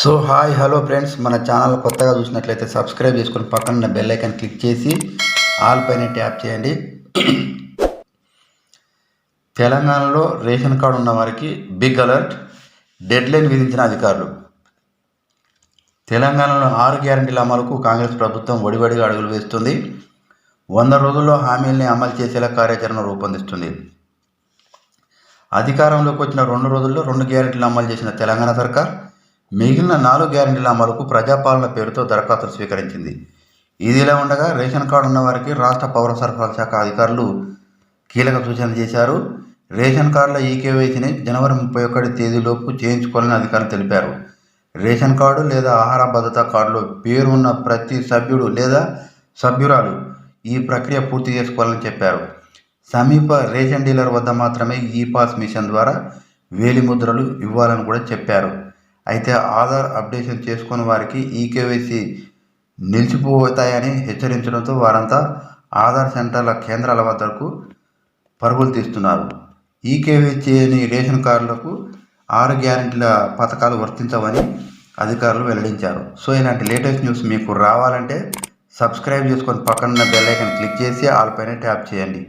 So hi hello friends. మన channel కొత్తగా చూసినట్లయితే సబ్స్క్రైబ్ చేసుకొని పక్కన బెల్ ఐకాన్ క్లిక్ చేసి ఆల్ పైన ట్యాప్ చేయండి. తెలంగాణలో రేషన్ కార్డు ఉన్న వారికి బిగ్ అలర్ట్ డెడ్ లైన్ విధించిన అధికారులు. తెలంగాణలో ఆరు గ్యారంటీల అమలుకు కాంగ్రెస్ ప్రభుత్వం ఒడివడిగా అడుగులు వేస్తుంది. వంద రోజుల్లో హామీల్ని అమలు చేసేలా కార్యాచరణ రూపొందిస్తుంది. అధికారంలోకి వచ్చిన రెండు రోజుల్లో రెండు గ్యారెంటీలు అమలు చేసిన తెలంగాణ సర్కార్ మిగిలిన నాలుగు గ్యారెంటీల అమలుకు ప్రజాపాలన పేరుతో దరఖాస్తులు స్వీకరించింది. ఇదిలా ఉండగా రేషన్ కార్డు ఉన్న వారికి రాష్ట్ర పౌర సరఫరాల శాఖ అధికారులు కీలక సూచనలు చేశారు. రేషన్ కార్డుల ఈకేవైసీని జనవరి ముప్పై ఒకటి తేదీలోపు చేయించుకోవాలని అధికారులు తెలిపారు. రేషన్ కార్డు లేదా ఆహార భద్రతా కార్డులో పేరు ఉన్న ప్రతి సభ్యుడు లేదా సభ్యురాలు ఈ ప్రక్రియ పూర్తి చేసుకోవాలని చెప్పారు. సమీప రేషన్ డీలర్ వద్ద మాత్రమే ఈ పాస్ మిషన్ ద్వారా వేలి ముద్రలు ఇవ్వాలని కూడా చెప్పారు. అయితే ఆధార్ అప్డేషన్ చేసుకున్న వారికి ఈ కేవైసీ నిలిచిపోతాయని హెచ్చరించడంతో వారంతా ఆధార్ సెంటర్ల కేంద్రాల వద్దకు పరుగులు తీస్తున్నారు. ఈ కేవైసీ రేషన్ కార్డులకు ఆరు గ్యారెంటీల పథకాలు వర్తించవని అధికారులు వెల్లడించారు. సో ఇలాంటి లేటెస్ట్ న్యూస్ మీకు రావాలంటే సబ్స్క్రైబ్ చేసుకొని పక్కన బెల్ ఐకన్ క్లిక్ చేసి ఆల్ పైన ట్యాప్ చేయండి.